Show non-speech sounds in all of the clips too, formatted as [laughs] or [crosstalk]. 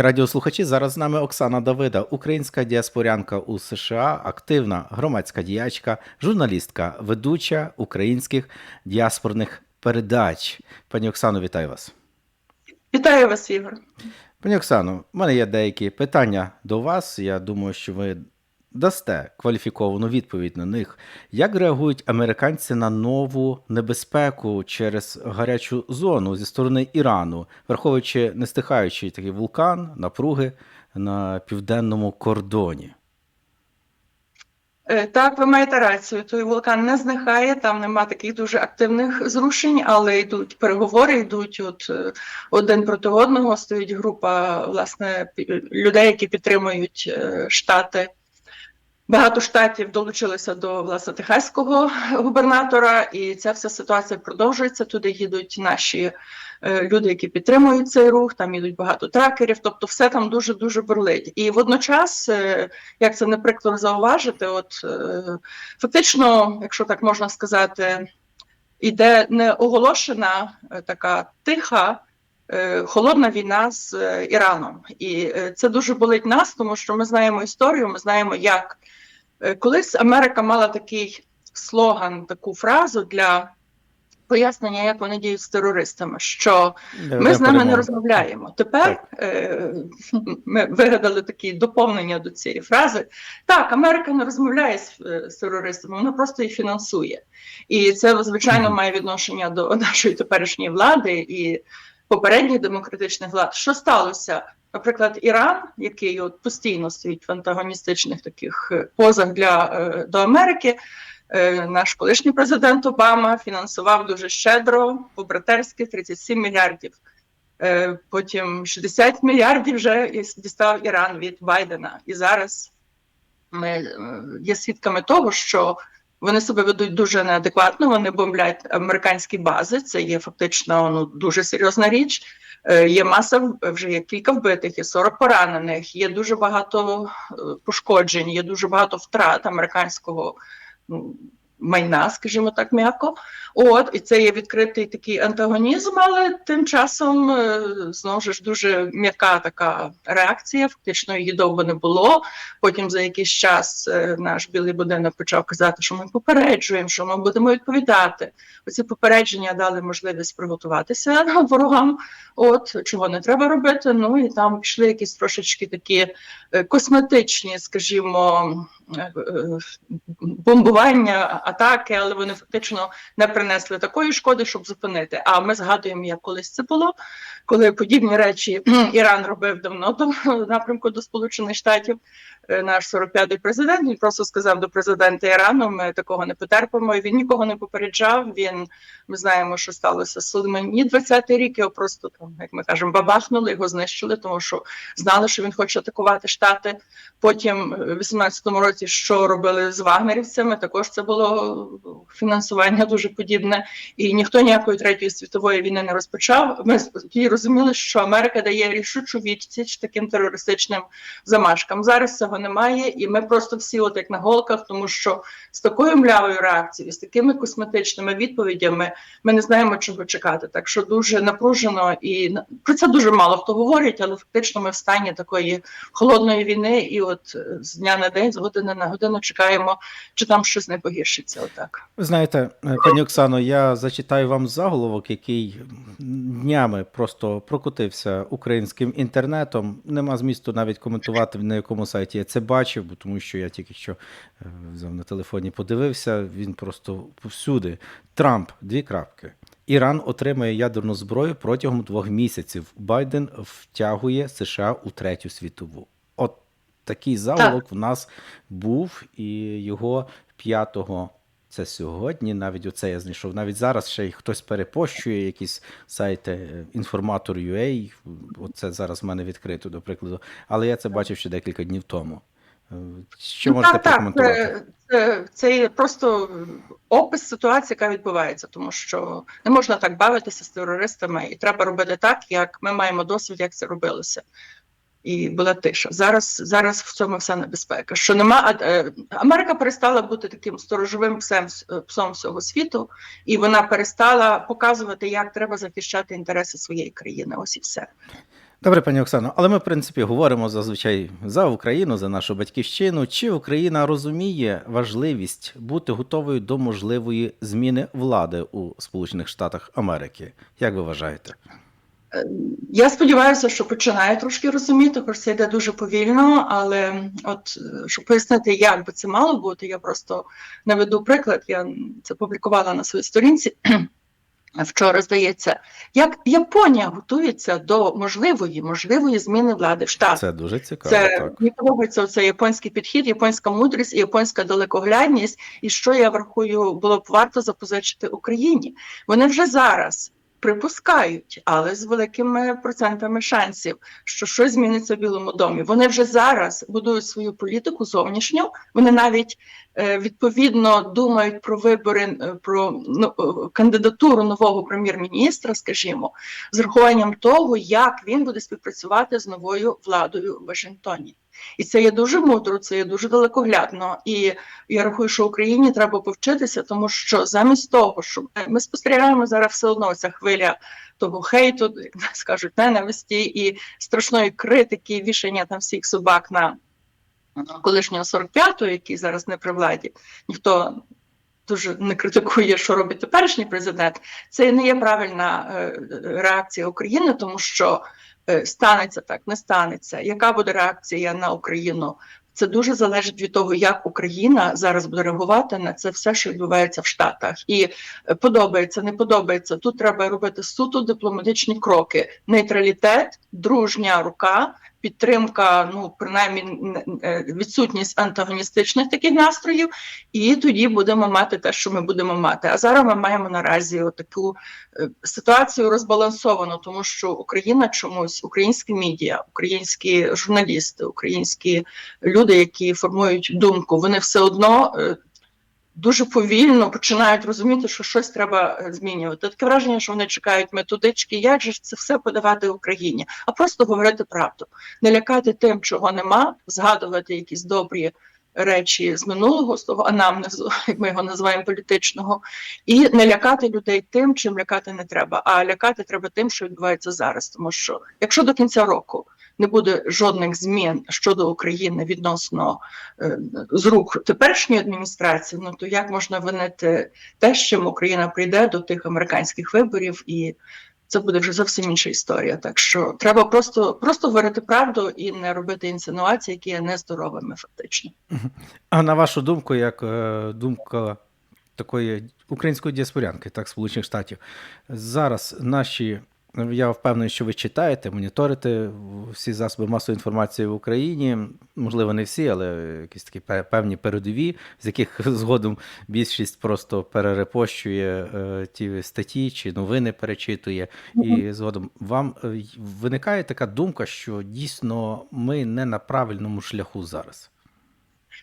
Радіослухачі, зараз з нами Оксана Давида, українська діаспорянка у США, активна громадська діячка, журналістка, ведуча українських діаспорних передач. Пані Оксано, вітаю вас. Вітаю вас, Ігор. Пані Оксано, в мене є деякі питання до вас. Я думаю, що ви дасте кваліфіковану відповідь на них. Як реагують американці на нову небезпеку через гарячу зону зі сторони Ірану, враховуючи нестихаючий такий вулкан, напруги на південному кордоні? Е, Так, ви маєте рацію. Той вулкан не зникає, там нема таких дуже активних зрушень, але йдуть переговори, йдуть от е, один проти одного. Стоїть група власне людей, які підтримують е, штати. Багато штатів долучилися до власне техаського губернатора, і ця вся ситуація продовжується. Туди їдуть наші е, люди, які підтримують цей рух. Там їдуть багато тракерів. Тобто, все там дуже дуже бурлить. І водночас, е, як це не прикро зауважити, от е, фактично, якщо так можна сказати, іде не оголошена е, така тиха. е, Холодна війна з е, Іраном, і е, це дуже болить нас, тому що ми знаємо історію. Ми знаємо, як колись Америка мала такий слоган, таку фразу для пояснення, як вони діють з терористами. Що ми з ними не розмовляємо. Тепер е, [laughs] ми вигадали такі доповнення до цієї фрази. Так, Америка не розмовляє з, е, з терористами, вона просто їх фінансує. І це, звичайно, має відношення до [laughs] нашої теперішньої влади і попередніх демократичних влад. Що сталося? Наприклад, Іран, який от постійно стоїть в антагоністичних таких е, позах для е, до Америки. Е, Наш колишній президент Обама фінансував дуже щедро, по-братерськи 37 мільярдів. Потім 60 мільярдів вже дістав Іран від Байдена. І зараз ми є свідками того, що вони себе ведуть дуже неадекватно. Вони бомблять американські бази. Це є фактично ну дуже серйозна річ. Е, Є маса вже є кілька вбитих, є 40 поранених, є дуже багато е, пошкоджень, є дуже багато втрат американського майна, скажімо так, м'яко. От і це є відкритий такий антагонізм, але тим часом е, знову ж дуже м'яка така реакція. Фактично її довго не було. Потім за якийсь час е, наш білий будинок почав казати, що ми попереджуємо, що ми будемо відповідати. Оці попередження дали можливість приготуватися [laughs] ворогам. От чого не треба робити. Ну і там пішли якісь трошечки такі е, косметичні, скажімо, бомбування, атаки, але вони фактично не принесли такої шкоди, щоб зупинити. А ми згадуємо, як колись це було, коли подібні речі [clears throat] Іран робив давно до [laughs] напрямку до Сполучених Штатів. Е, Наш 45-й президент він просто сказав до президента Ірану: ми такого не потерпимо. Він нікого не попереджав. Він ми знаємо, що сталося з Сулеймані 20-й рік. Його просто там, як ми кажемо, бабахнули, його знищили, тому що знали, що він хоче атакувати штати. Потім е, в 18-му році, що робили з вагнерівцями, також це було фінансування дуже подібне, і ніхто ніякої третьої світової війни не розпочав. Ми розуміли, що Америка дає рішучу відсіч таким терористичним замашкам. Зараз цього немає, і ми просто всі, от як на голках, тому що з такою млявою реакцією, з такими косметичними відповідями, ми не знаємо, чого чекати. Так що дуже напружено і про це дуже мало хто говорить, але фактично ми в стані такої холодної війни, і от е, з дня на день, з години на годину чекаємо, чи там щось не погіршиться. Отак. Ви знаєте, пані Оксано, я зачитаю вам заголовок, який днями просто прокотився українським інтернетом. Нема змісту навіть коментувати, на якому сайті я це бачив, бо тому що я тільки що е, на телефоні, подивився. Він просто повсюди. Трамп, дві крапки. Іран отримає ядерну зброю протягом двох місяців. Байден втягує США у третю світову. Такий заголовок в нас був, і його 5 це сьогодні, навіть оце я знайшов. Навіть зараз ще й хтось перепощує якісь сайти е, інформатор.ua, Оце зараз в мене відкрито, до прикладу. Але я це бачив ще декілька днів тому. Е, Що Ну, можете так, так, прокоментувати? це, це, це є просто опис ситуації, яка відбувається, тому що не можна так бавитися з терористами, і треба робити так, як ми маємо досвід, як це робилося. І була тиша. Зараз, зараз в цьому вся небезпека. Що нема е, Америка перестала бути таким сторожовим псем е, псом всього світу, і вона перестала показувати, як треба захищати інтереси своєї країни. Ось і все. Добре, пані Оксано, але ми, в принципі, говоримо зазвичай за Україну, за нашу батьківщину. Чи Україна розуміє важливість бути готовою до можливої зміни влади у Сполучених Штатах Америки? Як ви вважаєте? Я сподіваюся, що починає трошки розуміти, хоч це йде дуже повільно, але от щоб пояснити, як би це мало бути, я просто наведу приклад. Я це публікувала на своїй сторінці. [clears throat] Вчора здається, як Японія готується до можливої можливої зміни влади в Штатах. Це дуже цікаво. Це так. мені подобається цей японський підхід, японська мудрість і японська далекоглядність. І що я врахую, було б варто запозичити Україні. Вони вже зараз припускають, але з великими процентами шансів, що щось зміниться в Білому домі. Вони вже зараз будують свою політику зовнішню. Вони навіть е, відповідно думають про вибори е, про ну, е, кандидатуру нового прем'єр-міністра, скажімо, з урахуванням того, як він буде співпрацювати з новою владою в Вашингтоні. І це є дуже мудро, це є дуже далекоглядно. І я рахую, що Україні треба повчитися, тому що замість того, що ми спостерігаємо зараз все одно ця хвиля того хейту, як [laughs] скажуть, ненависті і страшної критики, вішання там всіх собак на колишнього 45-го, який зараз не при владі. Ніхто дуже не критикує, що робить теперішній президент. Це не є правильна е, реакція України, тому що е, станеться так, не станеться. Яка буде реакція на Україну? Це дуже залежить від того, як Україна зараз буде реагувати на це все, що відбувається в Штатах, і е, подобається, не подобається. Тут треба робити суто дипломатичні кроки: нейтралітет, дружня рука, підтримка, ну принаймні е, відсутність антагоністичних таких настроїв, і тоді будемо мати те, що ми будемо мати. А зараз ми маємо наразі таку е, ситуацію розбалансовану, тому що Україна чомусь, українські медіа, українські журналісти, українські люди, які формують думку, вони все одно. Дуже повільно починають розуміти, що щось треба е, змінювати. Таке враження, що вони чекають методички, як же це все подавати Україні, а просто говорити правду, не лякати тим, чого нема, згадувати якісь добрі речі з минулого, з того анамнезу, [laughs] як ми його називаємо політичного, і не лякати людей тим, чим лякати не треба, а лякати треба тим, що відбувається зараз. Тому що якщо до кінця року не буде жодних змін щодо України відносно е, з рук теперішньої адміністрації, ну то як можна винити те, з чим Україна прийде до тих американських виборів, і це буде вже зовсім інша історія. Так що треба просто, просто говорити правду і не робити інсинуації, які є нездоровими, фактично. А на вашу думку, як е, думка такої української діаспорянки, так, Сполучених Штатів, зараз наші. Я впевнений, що ви читаєте, моніторите всі засоби масової інформації в Україні. Можливо, не всі, але якісь такі пе- певні передові, з яких [laughs] згодом більшість просто перерепощує е, ті статті чи новини перечитує. І згодом вам е, виникає така думка, що дійсно ми не на правильному шляху зараз.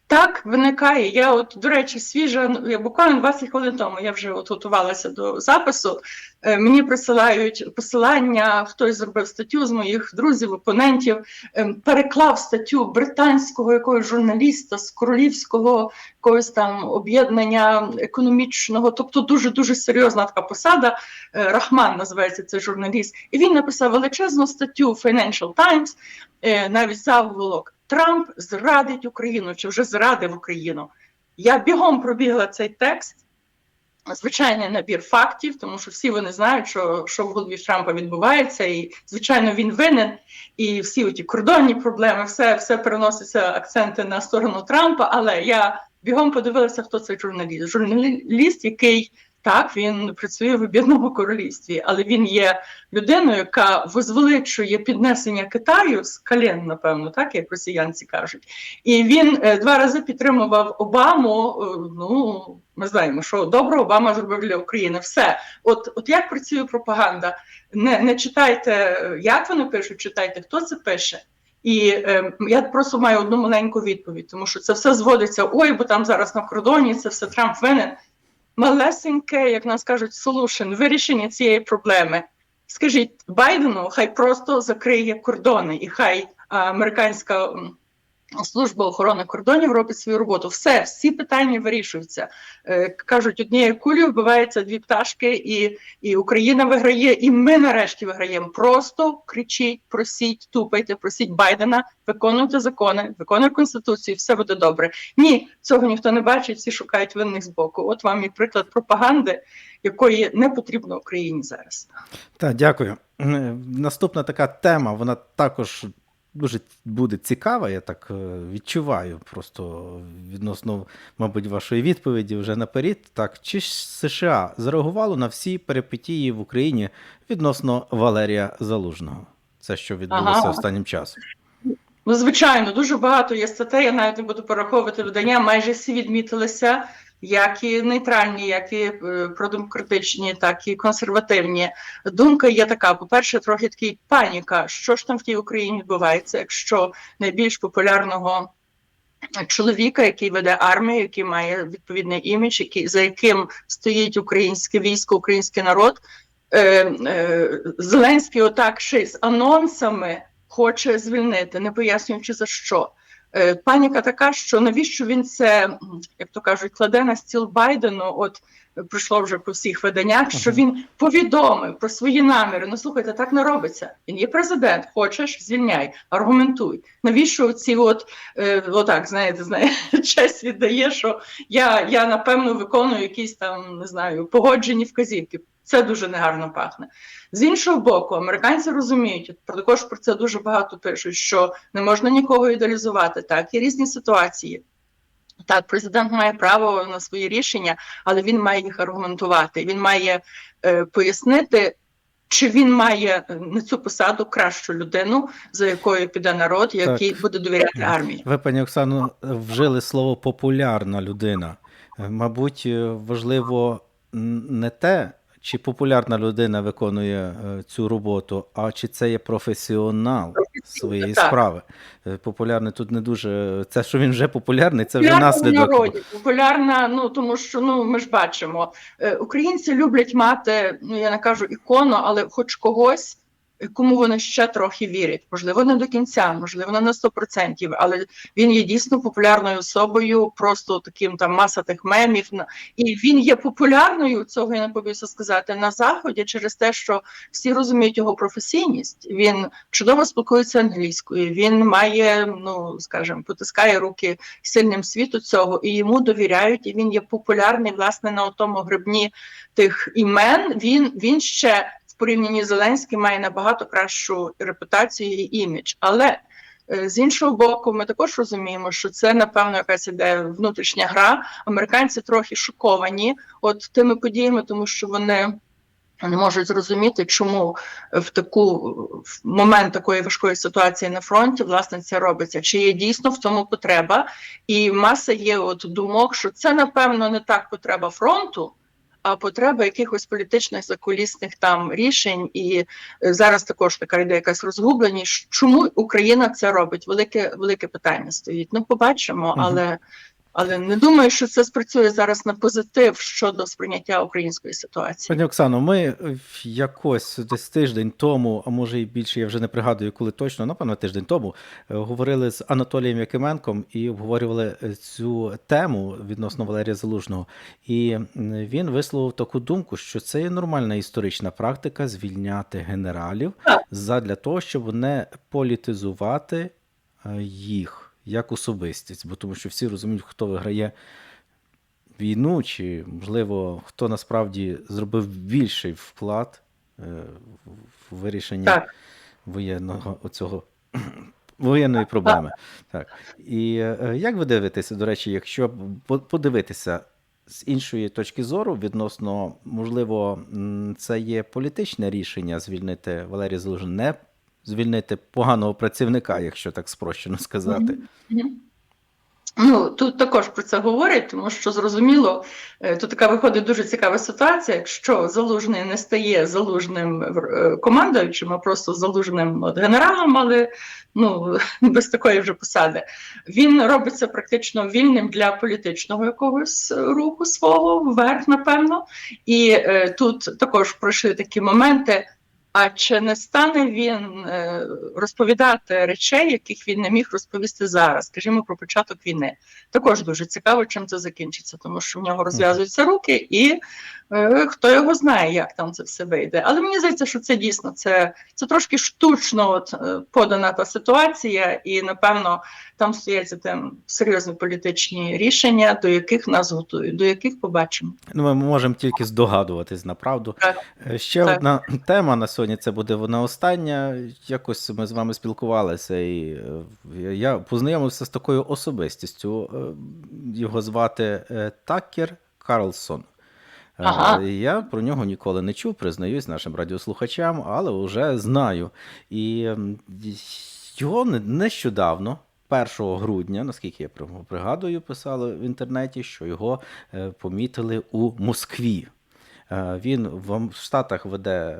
Так, виникає. Я от, до речі, свіжа, ну, я буквально 20 хвилин тому я вже от готувалася до запису. Е, мені присилають посилання, хтось зробив статтю з моїх друзів, опонентів, е, переклав статтю британського якогось журналіста з королівського якогось там об'єднання економічного, тобто дуже дуже серйозна така посада. Е, Рахман називається цей журналіст, і він написав величезну статтю Financial Times, е, навіть заголовок. Трамп зрадить Україну чи вже зрадив Україну. Я бігом пробігла цей текст, звичайний набір фактів, тому що всі вони знають, що, що в голові Трампа відбувається, і звичайно він винен. І всі ті кордонні проблеми, все, все переноситься акценти на сторону Трампа. Але я бігом подивилася, хто цей журналіст. Журналіст, який так він працює в об'єднаному королівстві, але він є людиною, яка возвеличує піднесення Китаю з колін, напевно, так як росіянці кажуть. І він е, два рази підтримував Обаму. е, Ну ми знаємо, що добре Обама зробив для України. Все, от, от як працює пропаганда. Не, не читайте, е, як вони пишуть, читайте, хто це пише. І е, я просто маю одну маленьку відповідь, тому що це все зводиться. Ой, бо там зараз на кордоні це все Трамп винен. Малесеньке, як нас кажуть, solution, вирішення цієї проблеми. Скажіть Байдену, хай просто закриє кордони, і хай американська м, Служба охорони кордонів робить свою роботу. Все, всі питання вирішуються. Е, кажуть, однією кулею вбиваються дві пташки, і, і Україна виграє, і ми нарешті виграємо. Просто кричіть, просіть, тупайте, просіть Байдена, виконуйте закони, виконуйте конституцію, все буде добре. Ні, цього ніхто не бачить, всі шукають винних з боку. От вам і приклад пропаганди, якої не потрібно Україні зараз. Так, дякую. Е, Наступна така тема, вона також дуже буде цікава, я так е, відчуваю просто відносно, мабуть, вашої відповіді вже наперед. Так, чи ж США зреагувало на всі перипетії в Україні відносно Валерія Залужного? Це що відбулося Ага. останнім часом. Ну, звичайно, дуже багато є статей. Я навіть не буду пораховувати видання. Майже всі відмітилися, як і нейтральні, як і е, продемократичні, так і консервативні. Думка є така: по-перше, трохи такий паніка. Що ж там в тій Україні відбувається, якщо найбільш популярного. Чоловіка, який веде армію, який має відповідний імідж, який за яким стоїть українське військо, український народ, е, е, Зеленський, отак ще з анонсами хоче звільнити, не пояснюючи за що. Е, Паніка така, що навіщо він це, як то кажуть, кладе на стіл Байдену? От е, прийшло вже по всіх виданнях, що він повідомив про свої наміри. Ну слухайте, так не робиться. Він є президент, хочеш, звільняй, аргументуй. Навіщо ці от е, отак, знаєте, знає, [laughs] честь віддає, що я, я напевно виконую якісь там не знаю погоджені вказівки. Це дуже негарно пахне. З іншого боку, американці розуміють, про- також про це дуже багато пишуть, що не можна нікого ідеалізувати. Так, є різні ситуації. Так, президент має право на свої рішення, але він має їх аргументувати. Він має е, пояснити, чи він має е, на цю посаду кращу людину, за якою піде народ, який буде довіряти армії. Ви, пані Оксано, вжили слово популярна людина. Е, Мабуть, е, важливо не те, чи популярна людина виконує е, цю роботу, а чи це є професіонал своєї так. справи. Популярне Популярний тут не дуже. Це, що він вже популярний, це вже Популярна наслідок. народі, популярна, ну тому що ну ми ж бачимо, е, українці люблять мати, ну я не кажу ікону, але хоч когось, е, кому вони ще трохи вірять. Можливо, не до кінця, можливо, не на 100%, але він є дійсно популярною особою, просто таким там маса тих мемів. І він є популярною, цього я не побоюся сказати, на заході через те, що всі розуміють його професійність. Він чудово спілкується англійською. Він має, ну скажімо, потискає руки сильним світу цього, і йому довіряють. І він є популярний власне на тому гребні тих імен. Він він ще порівнянні з Зеленським має набагато кращу репутацію і імідж. Але е, з іншого боку, ми також розуміємо, що це напевно якась іде внутрішня гра. Американці трохи шоковані от тими подіями, тому що вони. Не можуть зрозуміти, чому в таку в момент такої важкої ситуації на фронті власне це робиться. Чи є дійсно в цьому потреба? І маса є от думок, що це напевно не так потреба фронту, а потреба якихось політичних закулісних там рішень. І е, зараз також така йде якась розгубленість. Чому Україна це робить? Велике велике питання стоїть. Ну, побачимо, але. Але не думаю, що це спрацює зараз на позитив щодо сприйняття української ситуації. Пані Оксано, ми якось десь тиждень тому, а може і більше, я вже не пригадую, коли точно, напевно, тиждень тому, е, говорили з Анатолієм Якименком і обговорювали е, цю тему відносно Валерія Залужного. І він висловив таку думку, що це є нормальна історична практика звільняти генералів задля того, щоб не політизувати е, їх як особистість, бо тому що всі розуміють, хто виграє війну, чи, можливо, хто насправді зробив більший вклад е, в вирішення Так. воєнного оцього [clears throat] воєнної проблеми. Так. І е, як ви дивитеся, до речі, якщо по- подивитися з іншої точки зору відносно, можливо, це є політичне рішення звільнити Валерія Залужного, не звільнити поганого працівника, якщо так спрощено сказати. Ну, тут також про це говорять, тому що зрозуміло, е, тут така виходить дуже цікава ситуація. Якщо залужний не стає залужним е, командуючим, а просто залужним от, генералом, але ну [laughs] без такої вже посади, він робиться практично вільним для політичного якогось руху свого вверх, напевно. І е, тут також пройшли такі моменти. А чи не стане він е, розповідати речей, яких він не міг розповісти зараз? Скажімо про початок війни. Також дуже цікаво, чим це закінчиться, тому що в нього розв'язуються руки, і е, хто його знає, як там це все вийде. Але мені здається, що це дійсно це, це трошки штучно от, е, подана та ситуація, і напевно там стоять за тим серйозні політичні рішення, до яких нас готують, до яких побачимо. Ну, ми можемо тільки здогадуватись направду. Так. Е, Ще Так. одна тема на сьогодні. Це буде вона остання. Якось ми з вами спілкувалися, і е, я познайомився з такою особистістю. Е, Його звати е, Такер Карлсон. Ага. Я про нього ніколи не чув, признаюсь нашим радіослухачам, але вже знаю. І його нещодавно, 1 грудня, наскільки я пригадую, писали в інтернеті, що його помітили у Москві. Він в Штатах веде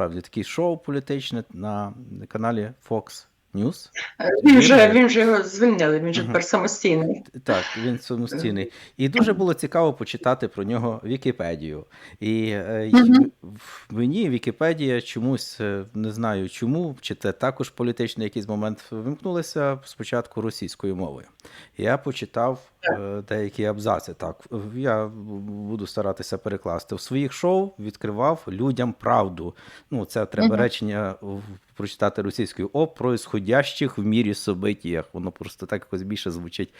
е, такі шоу політичне на каналі Fox News. Е, Він вже Він- же його звільнили, він же тепер самостійний. Так, він самостійний. І дуже було цікаво почитати про нього Вікіпедію. І е, в мені Вікіпедія чомусь е, не знаю чому, чи це також політичний якийсь момент вимкнулася спочатку російською мовою. Я почитав деякі абзаци. Так, я буду старатися перекласти. В своїх шоу відкривав людям правду. Ну, це треба речення прочитати російською о происходящих в мірі событіях. Воно просто так якось більше звучить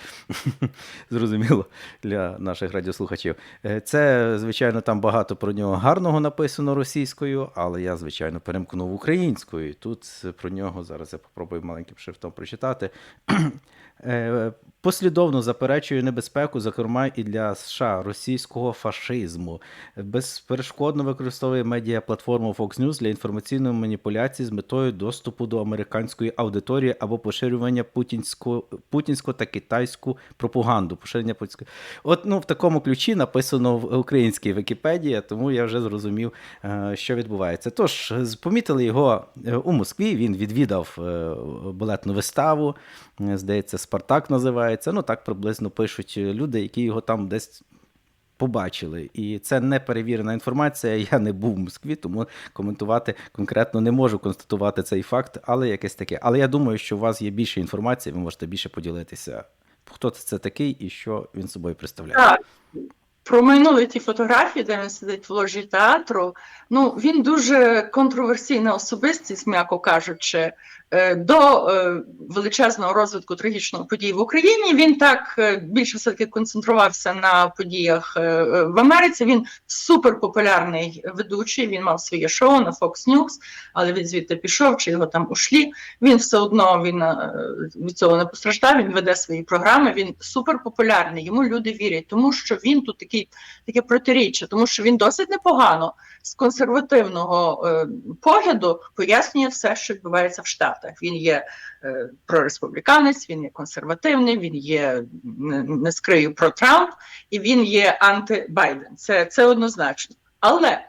[laughs] зрозуміло для наших радіослухачів. Е, Це, звичайно, там багато про нього гарного написано російською, але я, звичайно, перемкнув українською. Тут про нього зараз я попробую маленьким шрифтом прочитати. [clears throat] Послідовно заперечує небезпеку, зокрема і для США російського фашизму. Безперешкодно використовує медіаплатформу Fox News для інформаційної маніпуляції з метою доступу до американської аудиторії або поширювання путінську, путінську та китайську пропаганду. Поширення путінської. От ну в такому ключі написано в українській Вікіпедії, тому я вже зрозумів, е, що відбувається. Тож помітили його е, у Москві. Він відвідав е, балетну виставу. Здається, Спартак називається. Ну так приблизно пишуть люди, які його там десь побачили. І це не перевірена інформація. Я не був в Москві, тому коментувати конкретно не можу констатувати цей факт, але якесь таке. Але я думаю, що у вас є більше інформації, ви можете більше поділитися. Хто це такий і що він собою представляє? Так. Промайнули ті фотографії, де він сидить в ложі театру. Ну, він дуже контроверсійна особистість, м'яко кажучи. Е, До е, величезного розвитку трагічного подій в Україні він так е, більше все-таки концентрувався на подіях в Америці. Він суперпопулярний ведучий. Він мав своє шоу на Fox News, але він звідти пішов, чи його там ушлі. Він все одно він від цього не постраждав. Він веде свої програми. Він суперпопулярний. Йому люди вірять, тому що він тут такий таке протиріччя, тому що він досить непогано з консервативного погляду пояснює все, що відбувається в Штатах. Він є е, прореспубліканець, він є консервативний, він є не, скрию про Трамп, і він є анти-Байден. Це, це однозначно. Але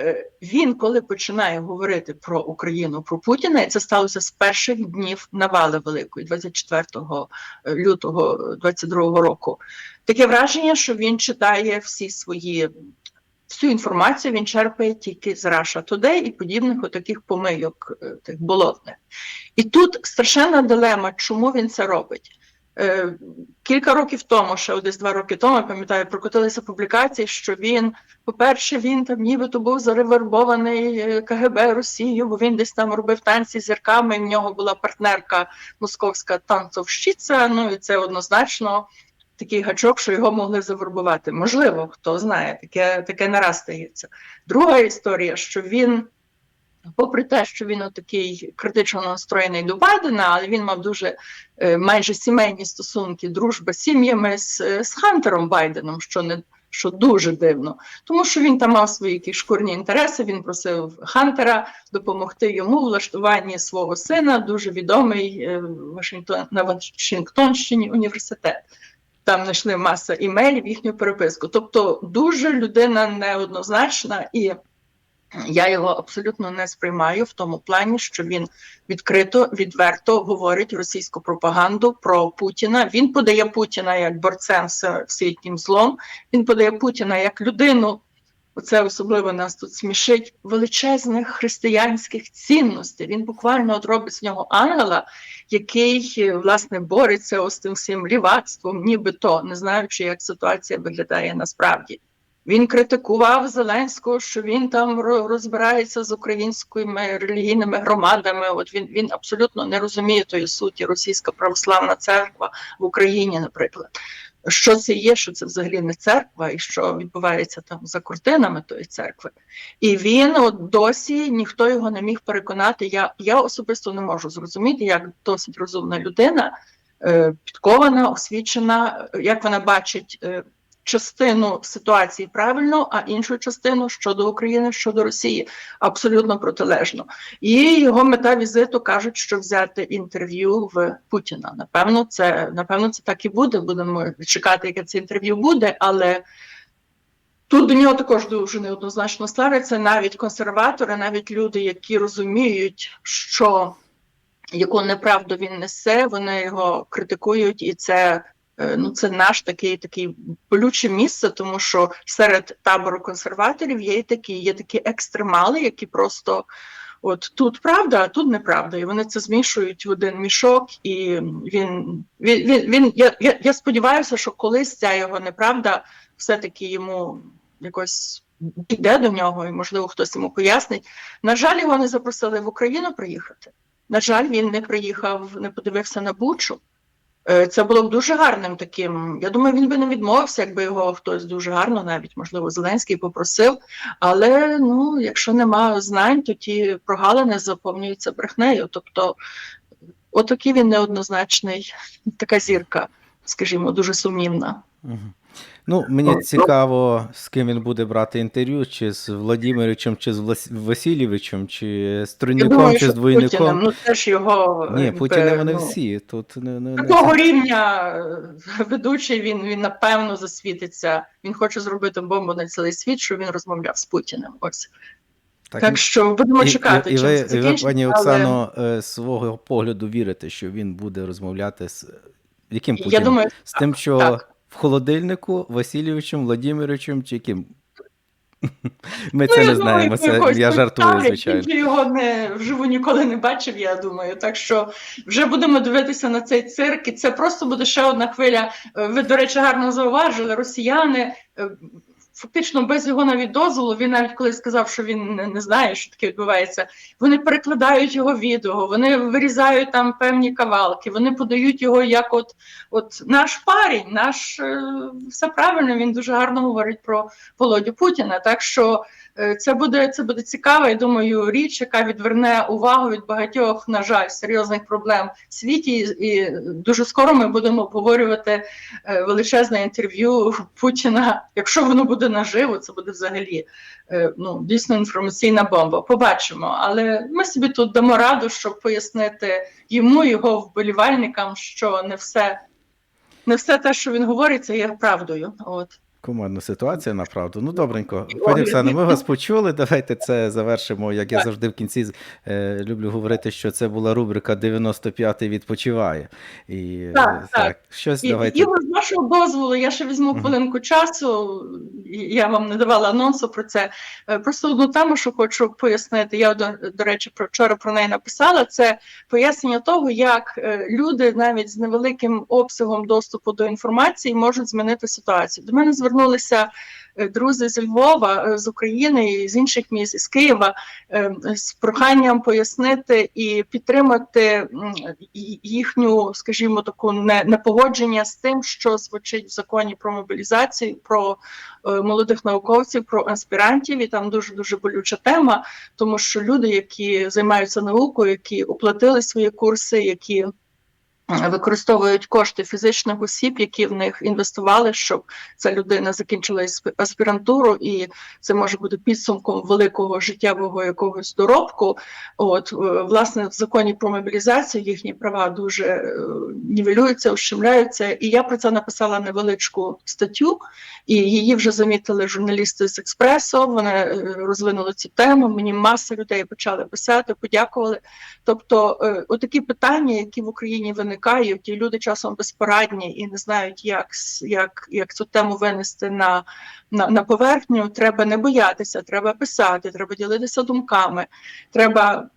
е, він, коли починає говорити про Україну, про Путіна, і це сталося з перших днів навали великої, 24 лютого 22 року. Таке враження, що він читає всі свої всю інформацію він черпає тільки з Russia Today і подібних отаких помийок е, тих болотних. І тут страшенна дилема, чому він це робить. Е, Кілька років тому, ще десь два роки тому, я пам'ятаю, прокотилися публікації, що він, по-перше, він там нібито був заревербований е, КГБ Росією, бо він десь там робив танці з зірками, і в нього була партнерка московська танцовщиця, ну і це однозначно такий гачок, що його могли завербувати. Можливо, хто знає, таке, таке не. Друга історія, що він, попри те, що він такий критично настроєний до Байдена, але він мав дуже е, майже сімейні стосунки, дружба з сім'ями з, е, з Хантером Байденом, що не. Що дуже дивно, тому що він там мав свої якісь шкурні інтереси. Він просив Хантера допомогти йому в влаштуванні свого сина, дуже відомий е, Вашингтон на Вашингтонщині університет там знайшли маса імейлів, їхню переписку. Тобто дуже людина неоднозначна, і я його абсолютно не сприймаю в тому плані, що він відкрито, відверто говорить російську пропаганду про Путіна. Він подає Путіна як борцем з всітнім злом. Він подає Путіна як людину. оце особливо нас тут смішить, величезних християнських цінностей. Він буквально от робить з нього ангела, який е, власне бореться ось тим всім лівацтвом, нібито не знаючи, як ситуація виглядає насправді. Він критикував Зеленського, що він там ро- розбирається з українськими релігійними громадами. От він, він абсолютно не розуміє тої суті російська православна церква в Україні, наприклад. Що це є, що це взагалі не церква, і що відбувається там за куртинами тої церкви. І він от досі ніхто його не міг переконати. Я, я особисто не можу зрозуміти, як досить розумна людина, е, підкована, освічена, як вона бачить е, частину ситуації правильно, а іншу частину щодо України, щодо Росії абсолютно протилежно. І його мета візиту кажуть, що взяти інтерв'ю в Путіна. Напевно, це напевно це так і буде. Будемо чекати, яке це інтерв'ю буде, але. Тут до нього також дуже неоднозначно ставляться навіть консерватори, навіть люди, які розуміють, що яку неправду він несе, вони його критикують, і це ну це наш такий такий болюче місце, тому що серед табору консерваторів є і такі, є такі екстремали, які просто от тут правда, а тут неправда, і вони це змішують в один мішок. І він він він, він я, я, я сподіваюся, що колись ця його неправда все-таки йому якось піде до нього, і можливо хтось йому пояснить. На жаль, його не запросили в Україну приїхати. На жаль, він не приїхав, не подивився на Бучу. Е, Це було б дуже гарним таким. Я думаю, він би не відмовився, якби його хтось дуже гарно, навіть можливо, Зеленський попросив. Але ну, якщо немає знань, то ті прогалини заповнюються брехнею. Тобто, отакий він неоднозначний, [laughs] така зірка, скажімо, дуже сумнівна. Мгм. Ну, мені цікаво, з ким він буде брати інтерв'ю, чи з Владимировичем, чи з Васильовичем, чи з Тройником, чи з з Путіним, ну це ж його Ні, якби, Путіни вони ну, всі. Тут не, не, не Такого рівня е, ведучий він, він напевно засвітиться. Він хоче зробити бомбу на цілий світ, що він розмовляв з Путіним. Ось так, так, що будемо і, чекати, і, і, чим це і ви, пані але Оксано, е, з свого погляду вірите, що він буде розмовляти з яким Путіним? я думаю, з тим, що так. В холодильнику Васильовичем, Владимировичем, чи ким? [laughs] Ми Ну, це не думаю, знаємо. Це я жартую, звичайно. Я його не вживу ніколи не бачив, я думаю. Так що вже будемо дивитися на цей цирк, і це просто буде ще одна хвиля. Е, Ви, до речі, гарно зауважили. Росіяни е, фактично без його навіть дозволу. Він навіть коли сказав, що він не, знає, що таке відбувається. Вони перекладають його відео, вони вирізають там певні кавалки, вони подають його як от, от наш парень, наш е, все правильно. Він дуже гарно говорить про Володю Путіна. Так що це буде це буде цікава, я думаю, річ, яка відверне увагу від багатьох, на жаль, серйозних проблем в світі. І, і дуже скоро ми будемо обговорювати е, величезне інтерв'ю Путіна. Якщо воно буде наживо, це буде взагалі е, ну дійсно інформаційна бомба. Побачимо. Але ми собі тут дамо раду, щоб пояснити йому, його вболівальникам, що не все. Не все те, що він говорить, це є правдою. От Командна ситуація, направду. Ну, добренько. Пані огляд. Оксано, ми вас почули. Давайте це завершимо. Як я завжди в кінці е, люблю говорити, що це була рубрика 95-й відпочиває. І Так, так. так. щось І, давайте. І з вашого дозволу, я ще візьму хвилинку часу. Я вам не давала анонсу про це. Е, Просто одну тему, що хочу пояснити. Я до, до речі, про вчора про неї написала. Це пояснення того, як е, люди навіть з невеликим обсягом доступу до інформації можуть змінити ситуацію. До мене звернулися друзі з Львова, е, з України і з інших міст, з Києва е, з проханням пояснити і підтримати їхню, скажімо, таку не- непогодження з тим, що звучить в законі про мобілізацію, про е, молодих науковців, про аспірантів. І там дуже дуже болюча тема, тому що люди, які займаються наукою, які оплатили свої курси, які е, Використовують кошти фізичних осіб, які в них інвестували, щоб ця людина закінчила аспірантуру, і це може бути підсумком великого життєвого якогось доробку. От е, власне в законі про мобілізацію їхні права дуже е, нівелюються, ущемляються. І я про це написала невеличку статтю, і її вже замітили журналісти з експресо. Вони е, розвинули цю тему. Мені маса людей почали писати, подякували. Тобто, е, отакі питання, які в Україні виникають. Викликає. Ті люди часом безпорадні і не знають, як, як, як цю тему винести на, на, на поверхню. Треба не боятися, треба писати, треба ділитися думками. Треба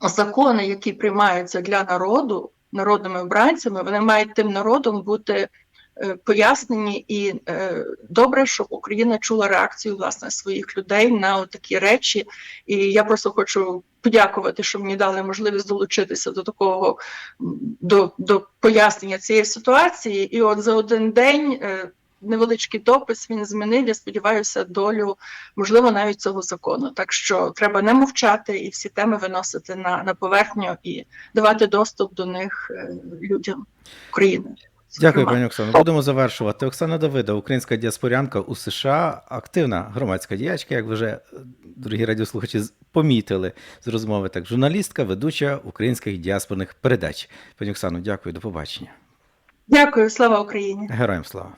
закони, які приймаються для народу, народними обранцями, вони мають тим народом бути е, пояснені, і е, добре, щоб Україна чула реакцію власне своїх людей на такі речі. І я просто хочу подякувати, що мені дали можливість долучитися до такого до, до пояснення цієї ситуації. І от за один день. е, Невеличкий допис він змінив, я сподіваюся, долю, можливо, навіть цього закону. Так що треба не мовчати і всі теми виносити на, на поверхню і давати доступ до них е, людям України. Дякую, пані Оксано. Будемо завершувати. Оксана Давида, українська діаспорянка у США, активна громадська діячка, як ви вже, е, дорогі радіослухачі, помітили з розмови. Так, журналістка, ведуча українських діаспорних передач. Пані Оксано, дякую, до побачення. Дякую, слава Україні. Героям слава.